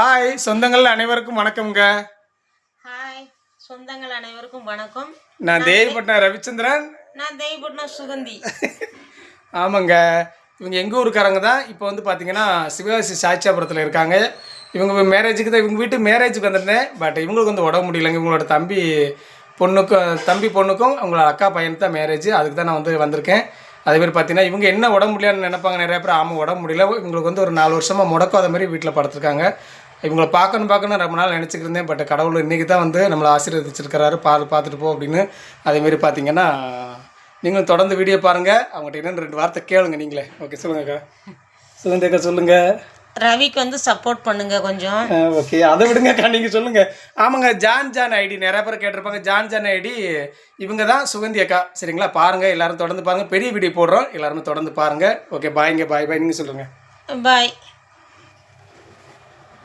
Hi சொந்தங்கள் அனைவருக்கும் வணக்கம்ங்க. ஹாய் சொந்தங்கள் அனைவருக்கும் வணக்கம். நான் தேவிப்பட்டினம் ரவிச்சந்திரன். நான் தெய்வப்பட்டினம் சுகந்தி. ஆமாங்க. இவங்க எங்கள் ஊருக்காரங்க தான்? இப்போ வந்து பார்த்தீங்கன்னா சிவகாசி சாட்சியாபுரத்தில் இருக்காங்க. இவங்க மேரேஜுக்கு தான் இவங்க வீட்டு மேரேஜுக்கு வந்திருந்தேன் பட் இவங்களுக்கு வந்து உடம்பு முடியலைங்க. இவங்களோட தம்பி பொண்ணுக்கும் தம்பி பொண்ணுக்கும் அவங்களோட அக்கா பையனுக்கு தான் மேரேஜ் அதுக்கு தான் நான் வந்து வந்திருக்கேன். அதே மாதிரி பார்த்தீங்கன்னா இவங்க என்ன உடம்பு முடியலன்னு நினைப்பாங்க நிறைய பேர். ஆமாம் உடம்பு முடியல. இவங்களுக்கு வந்து ஒரு நாலு வருஷமாக முடக்காத மாதிரி வீட்டில் படுத்துருக்காங்க. இவங்களை பார்க்கணும் பார்க்கணும் ரொம்ப நாள் நினச்சிக்கிட்டு இருந்தேன். பட் கடவுள் இன்றைக்கி தான் வந்து நம்மளை ஆசீர்வதிச்சிருக்கிறாரு. பால் பார்த்துட்டு போ அப்படின்னு. அதேமாரி பார்த்தீங்கன்னா நீங்களும் தொடர்ந்து வீடியோ பாருங்கள் அவங்ககிட்ட என்னென்னு ரெண்டு வார்த்தை கேளுங்க நீங்களே. ஓகே சொல்லுங்கக்கா சொல்லுங்கக்கா சொல்லுங்கள் ரவிக்கு வந்து சப்போர்ட் பண்ணுங்க கொஞ்சம். ஓகே அதை விடுங்கக்கா நீங்கள் சொல்லுங்கள் ஆமாங்க ஜான் ஜான் ஐடி. நிறைய பேர் கேட்டிருப்பாங்க ஜான் ஜான் ஐடி. இவங்க தான் சுகந்தி அக்கா. சரிங்களா? பாருங்கள் எல்லாரும் தொடர்ந்து பாருங்கள் பெரிய வீடியோ போடுறோம். எல்லாருமே தொடர்ந்து பாருங்கள் ஓகே பாய்ங்க பாய் பாய் நீங்கள் சொல்லுங்கள் பாய்